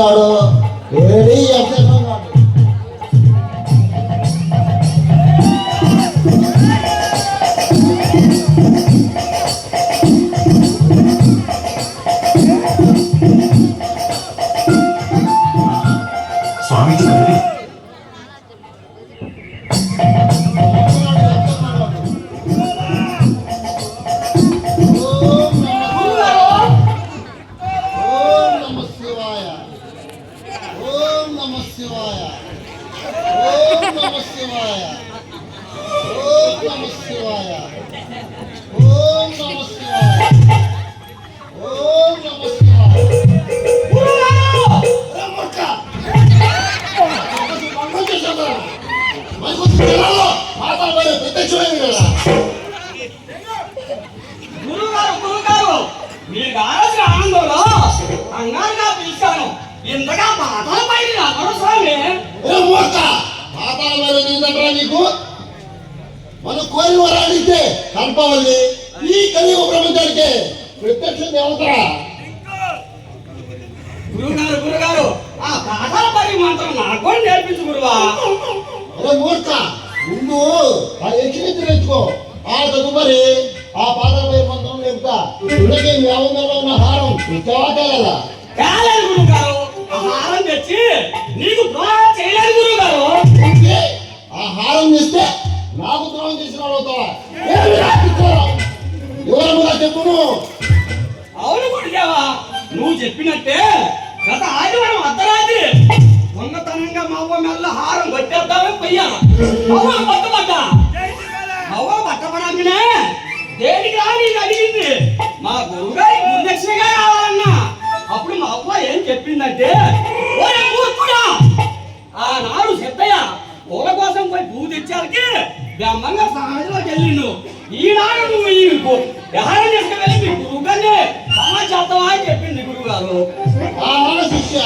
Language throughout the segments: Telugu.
ఉన్నాడు ఏడి ఎక్కడ కల్పవల్లి ఈ కలియుగ ప్రపంచానికి ప్రత్యక్ష దేవతరా? గురుగారు గురుగారు ఆ పాటల పరి మంత్రం నాకు కూడా నేర్పించు గురువా. అరే మూర్ఖ ముందు ఆ యక్షిని తెచ్చుకో ఆ తదుపరి ఆ పాతాళ పై మంత్రం ఇళ్ళకి వ్యావంలో ఉన్న హారం కాలేదు గురుగారు ఆ హారం తెచ్చి నీకు ద్రోహం చేయలేదు గురుగారు ఆ హారం ఇస్తే నాకు ద్రోహం చేసిన అవుతావా చెప్పును అవును గురుదేవా నువ్వు చెప్పినట్టే గత ఆదివారం అర్ధరాత్రి ఉన్నతనంగా మా అవ్వ మెల్ల హారం కొట్టేద్దామని పోయా. అవ్వ పట్టబడ్డా అవ్వ పట్టబడంగానే దేనికి రాని అడిగింది? మా గురుగారి గురుదక్షిణగా రావాలన్నా అప్పుడు మా అవ్వ ఏం చెప్పిందంటే ఓరే మూర్ఖుడా ఆనాడు సిద్ధయ్య పూల కోసం పోయి పువ్వు తెచ్చారికి బ్రహ్మంగా సమాజంలోకి వెళ్ళిండు. ఈనాడు నువ్వు ఈ వ్యవహారం చేసుకుని మీ గురువు గారిని సమాచారమా అని చెప్పింది గురువు గారు శిష్య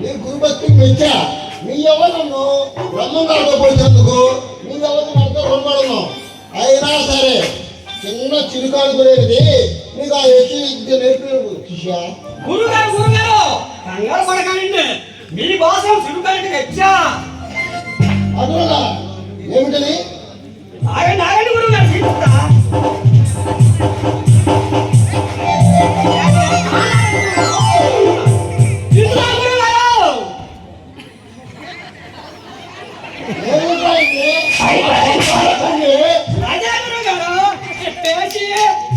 నీ గురుభక్తికి మెచ్చా నీ ఎవరನ್ನು బ్రహ్మంగారితో పోల్చేందుకు నీ ఎవరిని మనతో రుణపడను. అయినా సరే చిన్న చిరుకాడు గురేది నీకు ఆ యక్షి విద్య నేర్పిన శిష్య. గురుగారు గురుగారు కంగారు పడకండి. మీ కోసం సిరుకాయకి తెచ్చా. అదునా ఏమిటది? ఆగండి ఆగండి గురుగారు తీసుకుంటా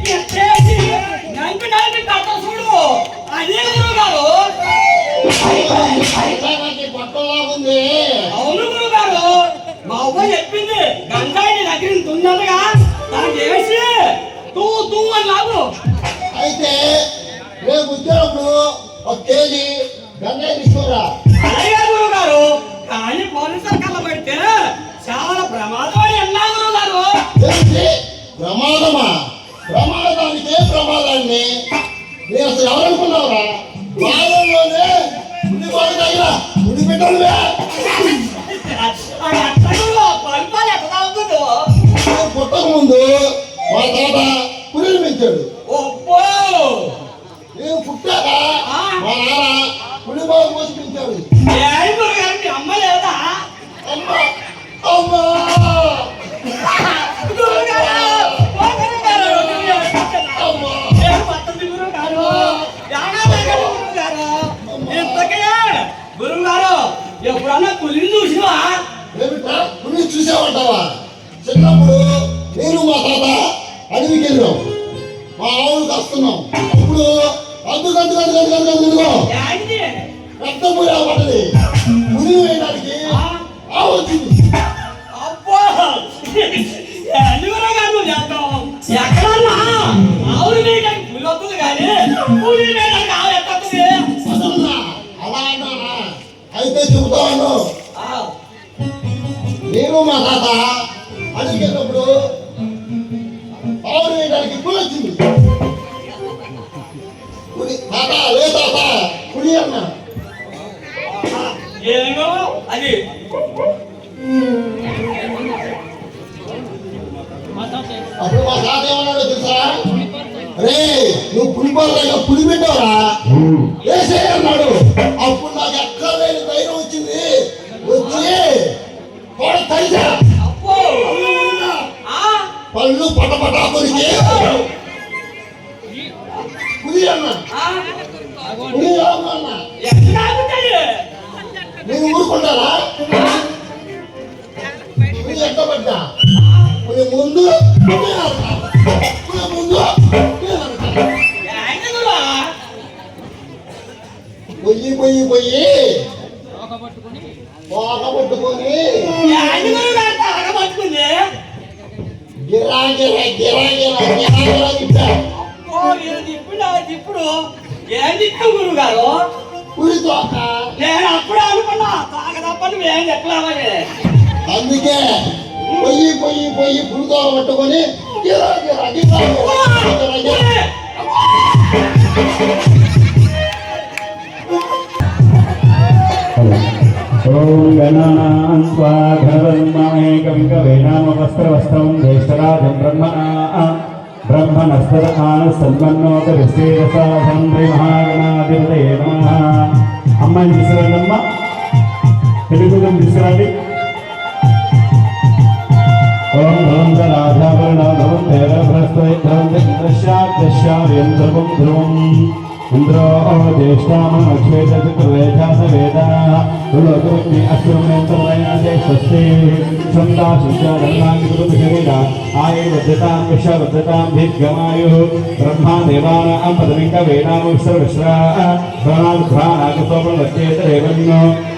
తీసుకురా అదే బట్టలాగుంది అవ్వ చెప్పింది. గంగాయి దగ్గర తున్నదిగా. దాన్ని వేసి తూ తూ అని లాగు. అయితే రేపు వచ్చేటప్పుడు ఒక కేజీ గంగా తీసుకురా? అలాగే గురుగారు కానీ పోలీసులు కళ్ళబడితే చాలా ప్రమాదం అని అన్నా గురుగారు తెలిసి ప్రమాదమా? ప్రమాదానికే ప్రమాదాన్ని? నేను అసలు ఎవరనుకున్నావురా? బాలంలోనే ఉడిపాడు దగ్గర ఉడిపెట్టాడువే మా తాత అద్దు గద్దు గద్దు గద్దు గద్దు వేయడానికి ఆవు వచ్చింది అబ్బో నువ్వు చేస్తావు ఎక్కడన్నా ఆవులు వేయడానికి పులి వస్తుంది కానీ పులి వేయడానికి ఆవు ఎక్కడుతుంది అదన్నా అలా అన్నానా అయితే చెబుతాను నేను మా తాత అడిగేటప్పుడు తాతా ఏ కుడి అన్న ఏమో అప్పుడు మా తాత ఏమన్నాడు తెలుసా రే. నువ్వు పులిపోలేక పులి పెట్టావరా వేసే అన్నాడు అప్పుడు నాకు ఎక్కడ లేని ధైర్యం వచ్చింది వచ్చి కోడ తల్లి పళ్ళు పటపటా కొరికి. పడ్డా ముందు ముందు పొయ్యి పొయ్యి పొయ్యి. పోగబట్టుకుని గిరా గిరా గిరా గిరా గిరా ఇప్పుడు ఓ, ఈయన తిప్పుడు ఆ తిప్పుడు ఏం తిప్పావు గురువు గారు? ఉరి తోక నేను అప్పుడే అనుకున్నా తాగ తప్ప నువ్వేం చెప్పలేవని అందుకే పొయ్యి పొయ్యి పొయ్యి పులితో పట్టుకొని గిరా గిరా గిరా గిరా గిరా గిరా. ఓం గణానాం స్వా ఘనవన్మామేకం కవేనామవస్త్రవస్త్రం జ్యేష్ఠరాజం బ్రహ్మణా బ్రహ్మణస్తద ఆనసన్మన్నోకరిశ్చేరసాధం మహాగణాధిపతయే నమః అమ్మాయిని తీసుకురండమ్మా తెలుగుదం తీసుకురండి ఓం ధ్రువం రాధావరణ ధ్రువం తేరభ్రస్తై ధ్రువం ఇంద్రశాద్యశార్యం ధ్రువం ధ్రువం జ్యేష్ఠామక్షేత్రవేదాసవేదాలోకృష్ణి అశ్వమేంద్రయాదే స్వస్తి సందాశుచారణాన్ని గురుశరీర ఆయే వద్దతాం విశ్వవద్దతాం దీర్ఘమాయు బ్రహ్మా దేవానాం పదమింక వేదాముశ్ర విశ్రా ప్రాణాఘ్రాణాగతోపవచ్చేతరేవన్నో ఇంద్రమర్తిహ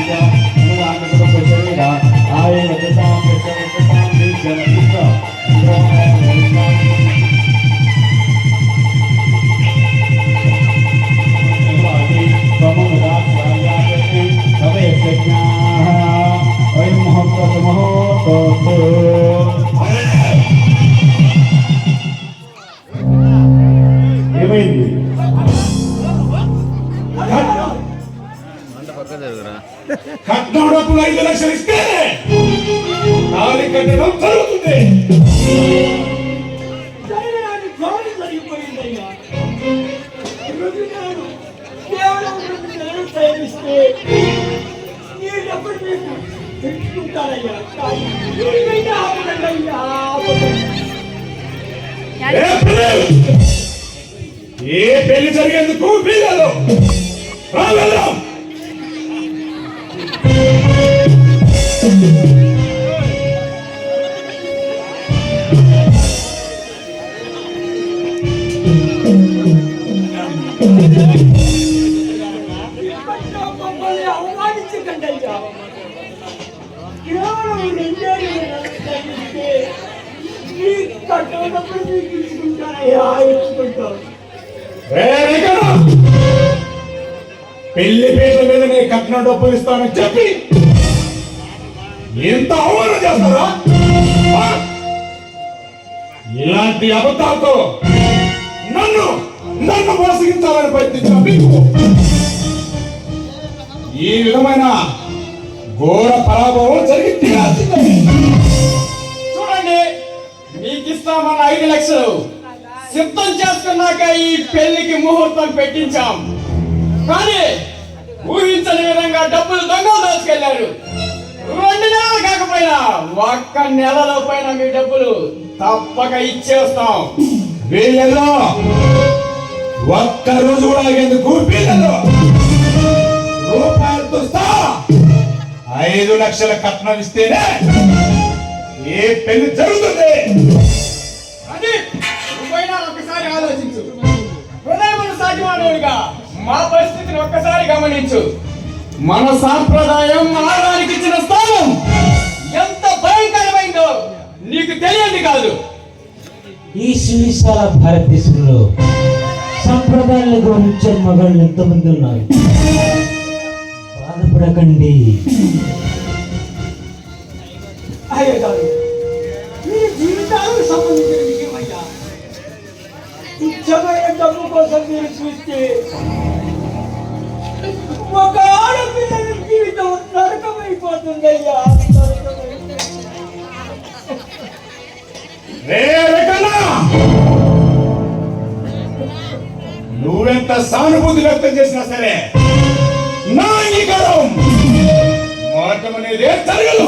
కట్నం డబ్బులు ఐదు లక్షలు ఇస్తే తాళి కట్టడం జరుగుతుంది. జరగడానికి గోడి జరిగిపోయిందయ్యా ఈరోజు నేను కట్టడప్పుడు మీకు పెళ్ళి పీటల మీద నేను కట్నం డబ్బులు ఇస్తానని చెప్పి ఎంత అవమానం చేస్తారా? ఇలాంటి అబద్ధాలతో నన్ను నన్ను మోసగించాలని ప్రయత్నించిన మీకు ఈ విధమైన ఘోర పరాభవం జరిగి తీరాల్సిందే ఇస్తామన్న ఐదు లక్షలు. సిద్ధం చేసుకున్నాక ఈ పెళ్ళికి ముహూర్తం పెట్టించాం. కానీ ఊహించని విధంగా డబ్బులు దొంగలు దోచుకెళ్ళారు రెండు నెలలు కాకపోయినా ఒక్క నెలలో పైన మీ డబ్బులు తప్పక ఇచ్చేస్తాం. వీళ్ళలో ఒక్క రోజు కూడా ఆగేందుకు వీళ్ళల్లో రూపాయలతో ఐదు లక్షల కట్నం ఇస్తేనే ఏ పెళ్ళి జరుగుతుంది? అది నువ్వైనా ఒక్కసారి ఆలోచించు. హృదయమును సాటివాడుగా మా పరిస్థితిని ఒక్కసారి గమనించు. మన సాంప్రదాయం ఆడడానికి ఇచ్చిన స్థానం. ఎంత భయంకరమైందో నీకు తెలియదు కాదు. ఈ సువిశాల భారతదేశంలో సంప్రదాయాలు గౌరవించే మగాళ్ళు ఎంతమంది ఉన్నారు? బాధపడకండి. అయ్యగారు మీ జీవితాలకు సంబంధించిన విషయమయ్యా తుచ్చమైన డబ్బు కోసం మీరు చూస్తే ఒక ఆడపిల్ల జీవితం నరకమైపోతుందయ్యా నరకమైపోతుంది. రే నువ్వెంత సానుభూతి వ్యక్తం చేసినా సరే నా అంగీకారం మార్గం అనేది జరగదు.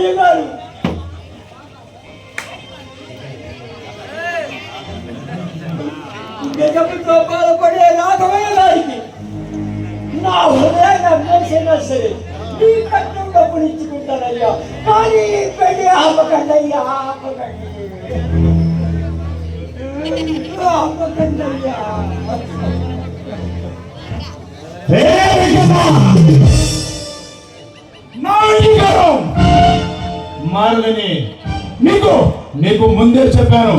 అయ్య గారు. నిజంతో బాధపడే రాఘవయ్య గారికి నా హృదయాన్ని అమ్మేసినా సరే నీ కట్టం డబ్బులు ఇచ్చుకుంటానయ్యా. కానీ పెళ్ళి ఆపకండి అయ్యా ఆపకండి ఆపకండి అయ్యా మారదని నీకు నీకు ముందే చెప్పాను.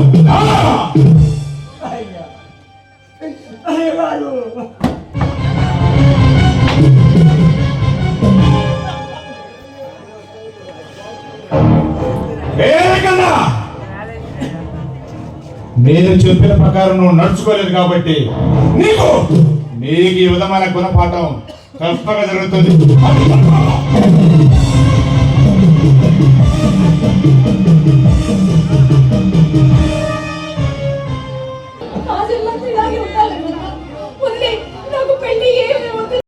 నేను చెప్పిన ప్రకారం నువ్వు నడుచుకోలేదు కాబట్టి నీకు నీకు ఈ విధమైన గుణపాఠం తప్పక జరుగుతుంది. నాకు పెళ్ళి ఏమి